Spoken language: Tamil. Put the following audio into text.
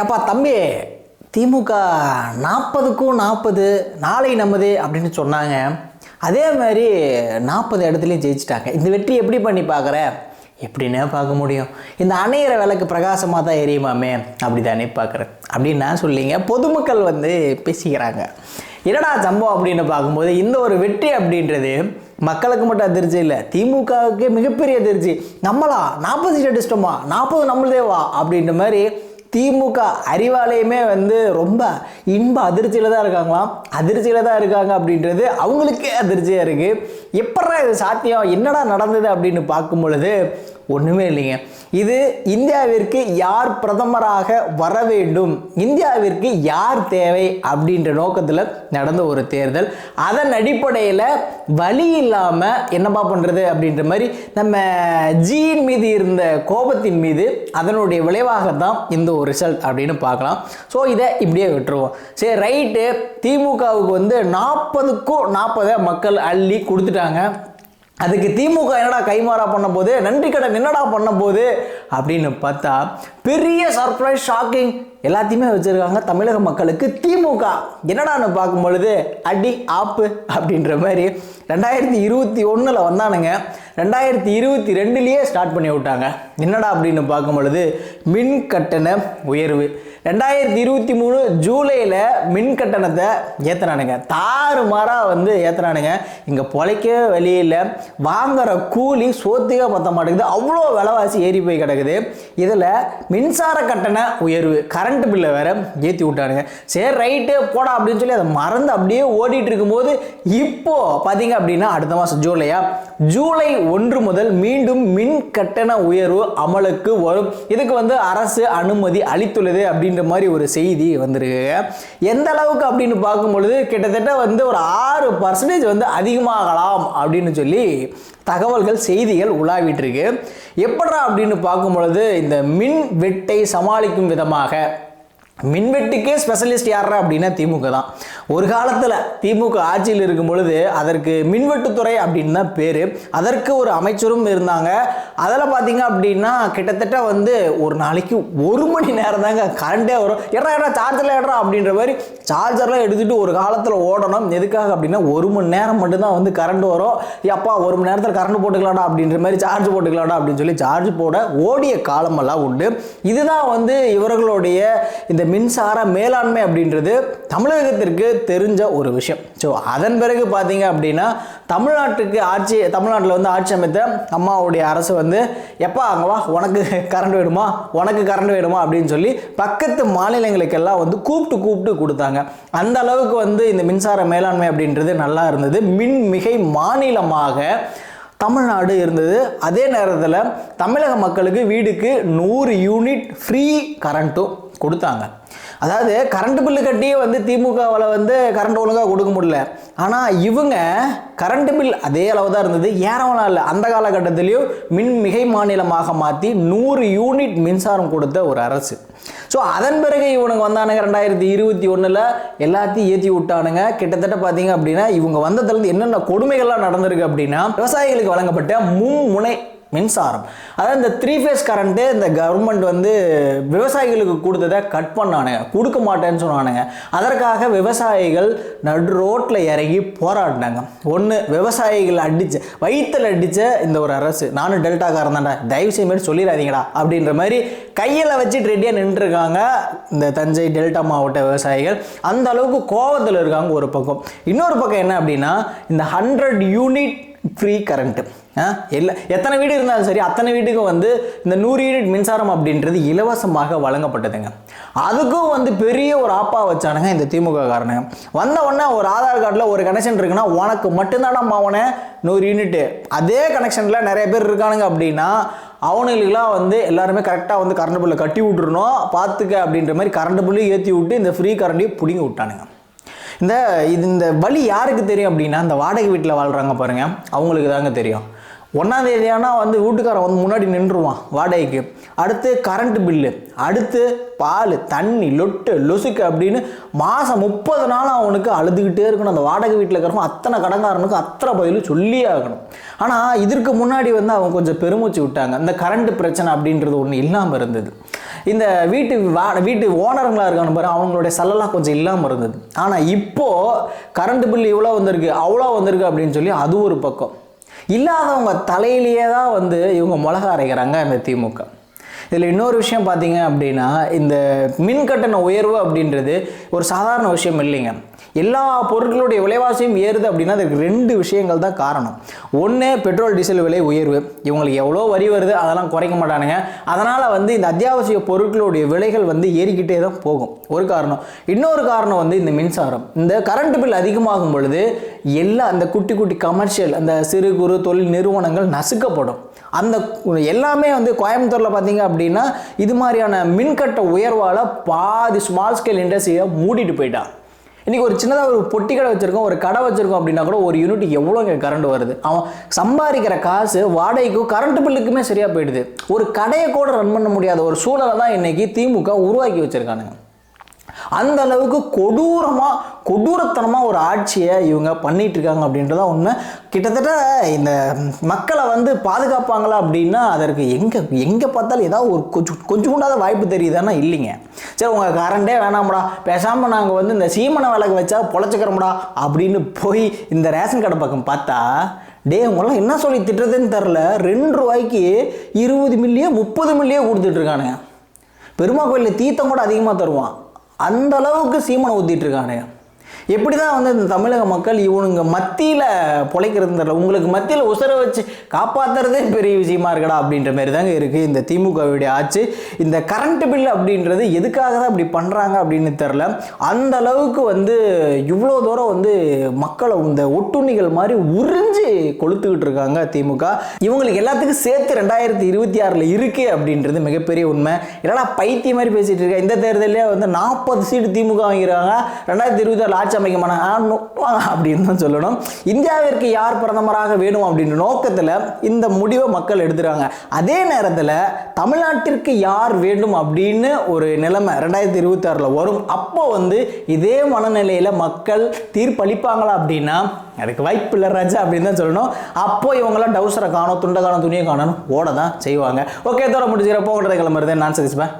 ஏப்பா தம்பி திமுக நாற்பதுக்கும் நாற்பது நாளை நமது அப்படின்னு சொன்னாங்க. அதே மாதிரி நாற்பது இடத்துலையும் ஜெயிச்சிட்டாங்க. இந்த வெற்றி எப்படி பண்ணி பார்க்குற? எப்படின்னே பார்க்க முடியும். இந்த அணையிற விளக்கு பிரகாசமாக தான் எரியுமாமே? அப்படி தானே பார்க்குறேன். அப்படின்னு நான் சொல்லிங்க. பொதுமக்கள் வந்து பேசிக்கிறாங்க. என்னடா சம்பவம் அப்படின்னு பார்க்கும்போது இந்த ஒரு வெற்றி அப்படின்றது மக்களுக்கு மட்டும் அதிர்ச்சி இல்லை. திமுகவுக்கு மிகப்பெரிய அதிர்ச்சி நம்மளா நாற்பது சீட் அடிச்சிட்டோமா? நாற்பது நம்மளதேவா? அப்படின்ற மாதிரி திமுக அறிவாலயமே வந்து ரொம்ப இன்ப அதிர்ச்சியில் தான் இருக்காங்களாம். அதிர்ச்சியில் தான் இருக்காங்க அப்படின்றது அவங்களுக்கே அதிர்ச்சியாக இருக்குது எப்படா இது சாத்தியம்? என்னடா நடந்தது அப்படின்னு பார்க்கும் பொழுது ஒன்றுமே இல்லைங்க. இது இந்தியாவிற்கு யார் பிரதமராக வர வேண்டும்? இந்தியாவிற்கு யார் தேவை அப்படின்ற நோக்கத்தில் நடந்த ஒரு தேர்தல். அதன் அடிப்படையில் வழி இல்லாமல் என்னப்பா பண்ணுறது அப்படின்ற மாதிரி நம்ம ஜியின் மீது இருந்த கோபத்தின் மீது அதனுடைய விளைவாக தான் இந்த ஒரு ரிசல்ட் அப்படின்னு பார்க்கலாம். ஸோ இதை இப்படியே விட்டுருவோம். சரி ரைட்டு திமுகவுக்கு வந்து நாற்பதுக்கும் நாற்பதை மக்கள் அள்ளி கொடுத்துட்டாங்க. அதுக்கு திமுக என்னடா கைமாறா பண்ண போது நன்றி கடன் என்னடா பண்ண போது அப்படின்னு பார்த்தா பெரிய சர்ப்ரைஸ் ஷாக்கிங் எல்லாத்தையுமே வச்சுருக்காங்க தமிழக மக்களுக்கு திமுக. என்னடான்னு பார்க்கும் பொழுது அடி ஆப்பு அப்படின்ற மாதிரி ரெண்டாயிரத்தி இருபத்தி ஒன்றில் வந்தானுங்க. ரெண்டாயிரத்தி இருபத்தி ரெண்டுலேயே ஸ்டார்ட் பண்ணி விட்டாங்க. என்னடா அப்படின்னு பார்க்கும் பொழுது மின் கட்டண உயர்வு. ரெண்டாயிரத்தி இருபத்தி மூணு ஜூலையில் மின் கட்டணத்தை ஏற்றுனானுங்க தாறுமாறாக வந்து ஏற்றுனானுங்க இங்கே பொழைக்கவே வெளியில் வாங்குகிற கூலி சோத்துக்கே பற்ற மாட்டேங்குது. அவ்வளோ விலைவாசி ஏறி போய் கிடக்குது. இதில் மின்சார கட்டண உயர்வு கரண்ட் பில்லை வேற ஏற்றி விட்டானுங்க. சரி ரைட்டு போடா அப்படின்னு சொல்லி அதை மறந்து அப்படியே ஓடிட்டு இருக்கும்போது இப்போது பார்த்தீங்க அப்படின்னா அடுத்த மாதம் ஜூலையா? ஜூலை ஒன்று முதல் மீண்டும் மின் கட்டண உயர்வு அமலுக்கு வரும். இதுக்கு வந்து அரசு அனுமதி அளித்துள்ளது அப்படின்ற மாதிரி ஒரு செய்தி வந்திருக்கு. எந்த அளவுக்கு அப்படின்னு பார்க்கும் பொழுது கிட்டத்தட்ட வந்து ஒரு ஆறு பர்சன்டேஜ் வந்து அதிகமாகலாம் அப்படின்னு சொல்லி தகவல்கள் செய்திகள் உலாவிட்டு இருக்கு எப்படா அப்படின்னு பார்க்கும் பொழுது இந்த மின் வெட்டை சமாளிக்கும் விதமாக மின்வெட்டுக்கே ஸ்பெஷலிஸ்ட் யாரா அப்படின்னா திமுக தான். ஒரு காலத்தில் திமுக ஆட்சியில் இருக்கும் பொழுது அதற்கு மின்வெட்டுத்துறை அப்படின்னு தான் பேர். அதற்கு ஒரு அமைச்சரும் இருந்தாங்க. அதில் பார்த்தீங்க அப்படின்னா கிட்டத்தட்ட வந்து ஒரு நாளைக்கு ஒரு மணி நேரம் தாங்க கரண்டே வரும். ஏன்னா எட்ரா சார்ஜரில் ஏடுறா அப்படின்ற மாதிரி சார்ஜர்லாம் எடுத்துகிட்டு ஒரு காலத்தில் ஓடணும். எதுக்காக அப்படின்னா ஒரு மணி நேரம் மட்டும்தான் வந்து கரண்ட் வரும். அப்பா ஒரு மணி நேரத்தில் கரண்ட் போட்டுக்கலாடா அப்படின்ற மாதிரி சார்ஜ் போட்டுக்கலாம்டா அப்படின்னு சொல்லி சார்ஜ் போட ஓடிய காலமெல்லாம் உண்டு. இதுதான் வந்து இவர்களுடைய இந்த மின்சார மேலாண்மை அப்படின்றது தமிழகத்திற்கு தெரிஞ்ச ஒரு விஷயம். ஸோ அதன் பிறகு பார்த்தீங்க அப்படின்னா தமிழ்நாட்டுக்கு ஆட்சி தமிழ்நாட்டில் வந்து ஆட்சி அமைத்த அம்மாவுடைய அரசு வந்து எப்பா அங்கவா உனக்கு கரண்ட் வேணுமா? உனக்கு கரண்ட் வேணுமா? அப்படின்னு சொல்லி பக்கத்து மாநிலங்களுக்கெல்லாம் வந்து கூப்பிட்டு கூப்பிட்டு கொடுத்தாங்க. அந்த அளவுக்கு வந்து இந்த மின்சார மேலாண்மை அப்படின்றது நல்லா இருந்தது. மின் மிகை மாநிலமாக தமிழ்நாடு இருந்தது. அதே நேரத்தில் தமிழக மக்களுக்கு வீடுக்கு நூறு யூனிட் ஃப்ரீ கரண்ட்டும் கொடுத்தாங்க. அதாவது கரண்ட் பில்லு கட்டியே வந்து திமுகவில் வந்து கரண்ட் ஒழுங்காக கொடுக்க முடியல. ஆனால் இவங்க கரண்ட் பில் அதே அளவு தான் இருந்தது. ஏறவனா இல்லை. அந்த காலகட்டத்திலையும் மின் மிகை மாநிலமாக மாற்றி நூறு யூனிட் மின்சாரம் கொடுத்த ஒரு அரசு. ஸோ அதன் பிறகு இவனுங்க வந்தானுங்க ரெண்டாயிரத்தி இருபத்தி ஒன்றில் எல்லாத்தையும் ஏற்றி விட்டானுங்க. கிட்டத்தட்ட பார்த்தீங்க அப்படின்னா இவங்க வந்ததுலேருந்து என்னென்ன கொடுமைகள்லாம் நடந்திருக்கு அப்படின்னா விவசாயிகளுக்கு வழங்கப்பட்ட மும்முனை மின்சாரம். அதாவது இந்த த்ரீ ஃபேஸ் கரண்ட்டு இந்த கவர்மெண்ட் வந்து விவசாயிகளுக்கு கொடுத்ததை கட் பண்ணானுங்க. கொடுக்க மாட்டேன்னு சொன்னானுங்க. அதற்காக விவசாயிகள் நடு ரோட்டில் இறங்கி போராடினாங்க. ஒன்று விவசாயிகள் அடித்த வயிற்றில் அடித்த இந்த ஒரு அரசு. நானும் டெல்டாக்காரன் தான்டா. தயவு மாதிரி சொல்லிடாதீங்கடா அப்படின்ற மாதிரி கையில் வச்சுட்டு ரெடியாக நின்றுருக்காங்க இந்த தஞ்சை டெல்டா மாவட்ட விவசாயிகள். அந்த அளவுக்கு கோவத்தில் இருக்காங்க ஒரு பக்கம். இன்னொரு பக்கம் என்ன அப்படின்னா இந்த ஹண்ட்ரட் யூனிட் ஃப்ரீ கரண்ட்டு இல்லை எத்தனை வீடு இருந்தாலும் சரி அத்தனை வீட்டுக்கும் வந்து இந்த நூறு யூனிட் மின்சாரம் அப்படின்றது இலவசமாக வழங்கப்பட்டதுங்க. அதுக்கும் வந்து பெரிய ஒரு ஆப்பா வச்சானுங்க இந்த திமுக காரனுங்க. வந்த உடனே ஒரு ஆதார் கார்டில் ஒரு கனெக்ஷன் இருக்குன்னா உனக்கு மட்டும்தானா மாவனே நூறு யூனிட்டு அதே கனெக்ஷனில் நிறைய பேர் இருக்கானுங்க அப்படின்னா அவனுங்களுக்குலாம் வந்து எல்லாருமே கரெக்டாக வந்து கரண்ட் பில்லை கட்டி விட்டுருணும் பார்த்துக்க அப்படின்ற மாதிரி கரண்ட் பில்லையும் ஏற்றி விட்டு இந்த ஃப்ரீ கரண்ட்டையும் பிடிங்கி விட்டானுங்க. இந்த இது இந்த வழி யாருக்கு தெரியும் அப்படின்னா இந்த வாடகை வீட்டில் வாழ்கிறாங்க பாருங்கள் அவங்களுக்கு தாங்க தெரியும். ஒன்றாம் ஆனால் வந்து வீட்டுக்காரன் வந்து முன்னாடி நின்றுருவான் வாடகைக்கு. அடுத்து கரண்ட் பில்லு அடுத்து பால் தண்ணி லொட்டு லொசுக்கு அப்படின்னு மாதம் முப்பது நாள் அவனுக்கு அழுதுகிட்டே இருக்கணும். அந்த வாடகை வீட்டில் இருக்கிறவங்க அத்தனை கடங்காரனுக்கு அத்தனை பதிலும் சொல்லியே ஆகணும். ஆனால் இதற்கு முன்னாடி வந்து அவங்க கொஞ்சம் பெருமூச்சு விட்டாங்க. அந்த கரண்ட் பிரச்சனை அப்படின்றது ஒன்று இல்லாமல் இருந்தது. இந்த வீட்டு வா வீட்டு ஓனருங்களாக இருக்காங்க பாரு அவங்களுடைய சல்லெல்லாம் கொஞ்சம் இல்லாமல் இருந்தது. ஆனால் இப்போது கரண்ட் பில் இவ்வளோ வந்திருக்கு அவ்வளோ வந்திருக்கு அப்படின்னு சொல்லி அது ஒரு பக்கம். இல்லாதவங்க தலையிலேயே தான் வந்து இவங்க மிளகா அரைக்கிறாங்க இந்த திமுக. இதில் இன்னொரு விஷயம் பார்த்தீங்க அப்படின்னா இந்த மின் கட்டண உயர்வு அப்படின்றது ஒரு சாதாரண விஷயம் இல்லைங்க. எல்லா பொருட்களுடைய விலைவாசியும் ஏறுது அப்படின்னா அதுக்கு ரெண்டு விஷயங்கள் தான் காரணம். ஒன்று பெட்ரோல் டீசல் விலை உயர்வு. இவங்களுக்கு எவ்வளோ வரி வருது அதெல்லாம் குறைக்க மாட்டானுங்க. அதனால் வந்து இந்த அத்தியாவசிய பொருட்களுடைய விலைகள் வந்து ஏறிக்கிட்டே தான் போகும். ஒரு காரணம். இன்னொரு காரணம் வந்து இந்த மின்சாரம். இந்த கரண்ட் பில் அதிகமாகும் பொழுது எல்லா அந்த குட்டி குட்டி கமர்ஷியல் அந்த சிறு குறு தொழில் நிறுவனங்கள் நசுக்கப்படும். அந்த எல்லாமே வந்து கோயம்புத்தூரில் பார்த்தீங்க அப்படின்னா இது மாதிரியான மின்கட்ட உயர்வால் பாதி ஸ்மால் ஸ்கேல் இண்டஸ்ட்ரியை மூடிட்டு போயிட்டான் இன்றைக்கி ஒரு சின்னதாக ஒரு பொட்டி கடை வச்சுருக்கோம் ஒரு கடை வச்சுருக்கோம் அப்படின்னா கூட ஒரு யூனிட் எவ்வளோங்க கரண்ட் வருது? அவன் சம்பாதிக்கிற காசு வாடகைக்கும் கரண்ட் பில்லுக்குமே சரியாக போயிடுது. ஒரு கடையை கூட ரன் பண்ண முடியாத ஒரு சூழலை தான் இன்றைக்கி திமுக உருவாக்கி வச்சுருக்கானுங்க. அந்த அளவுக்கு கொடூரமாக கொடூரத்தனமாக ஒரு ஆட்சியை இவங்க பண்ணிட்டு இருக்காங்க அப்படின்றதான் உண்மை. கிட்டத்தட்ட இந்த மக்களை வந்து பாதுகாப்பாங்களா அப்படின்னா அதற்கு எங்கே எங்கே பார்த்தாலும் ஏதாவது ஒரு கொஞ்சம் கொஞ்சம் கூடாத வாய்ப்பு தெரியுதானா இல்லைங்க. சரி உங்கள் கரண்டே வேணாம்டா. பேசாமல் நாங்கள் வந்து இந்த சீமனை விளக்கு வச்சா பொழைச்சிக்கிறோம்டா அப்படின்னு போய் இந்த ரேஷன் கடை பக்கம் பார்த்தா டே உங்களாம் என்ன சொல்லி திட்டுறதுன்னு தெரில ரெண்டு ரூபாய்க்கு இருபது மில்லியோ முப்பது மில்லியோ கொடுத்துட்ருக்கானுங்க பெருமா கோயிலில் தீர்த்தம் கூட அதிகமாக தருவான். அந்த அளவுக்கு சீமனை ஊற்றிட்டு இருக்கானே. எப்படி தான் வந்து இந்த தமிழக மக்கள் இவனுங்க மத்தியில் பொழைக்கிறது தெரியல. உங்களுக்கு மத்தியில் உசர வச்சு காப்பாற்றுறதே பெரிய விஷயமா இருக்கடா அப்படின்ற மாதிரி தாங்க இருக்குது இந்த திமுகவுடைய ஆட்சி. இந்த கரண்ட் பில் அப்படின்றது எதுக்காக தான் அப்படி பண்ணுறாங்க அப்படின்னு தெரில அந்த அளவுக்கு வந்து இவ்வளோ தூரம் வந்து மக்களை இந்த ஒட்டுண்ணிகள் மாதிரி உறிஞ்சு கொளுத்துக்கிட்டு இருக்காங்க திமுக. இவங்களுக்கு எல்லாத்துக்கும் சேர்த்து ரெண்டாயிரத்தி இருபத்தி ஆறில் இருக்குது அப்படின்றது மிகப்பெரிய உண்மை. என்னடா பைத்திய மாதிரி பேசிகிட்டு இருக்கேன் இந்த தேர்தலே வந்து நாற்பது சீட்டு திமுக வாங்கிடுவாங்க ரெண்டாயிரத்தி இருபத்தி ஆறில் ஆட்சி அமைக்க மாட்டாங்க. அப்படின்னு தான் சொல்லணும். இந்தியாவிற்கு யார் பிரதமராக வேணும் அப்படின்ற நோக்கத்தில் இந்த முடிவை மக்கள் எடுத்துறாங்க அதே நேரத்தில் தமிழ்நாட்டிற்கு யார் வேண்டும் அப்படின்னு ஒரு நிலைமை ரெண்டாயிரத்தி இருபத்தி ஆறில் வரும். அப்போ வந்து இதே மனநிலையில் மக்கள் தீர்ப்பளிப்பாங்களா அப்படின்னா எனக்கு வாய்ப்பு இல்லை ராஜா அப்படின்னு தான் சொல்லணும். அப்போ இவங்களாம் டவுசரை காணும் துண்டை காணும் துணியை காணும் ஓட தான் செய்வாங்க. ஓகே தோட முடிச்சுக்கிற போகிற கிளம்புறது நான் சதீஷ்பா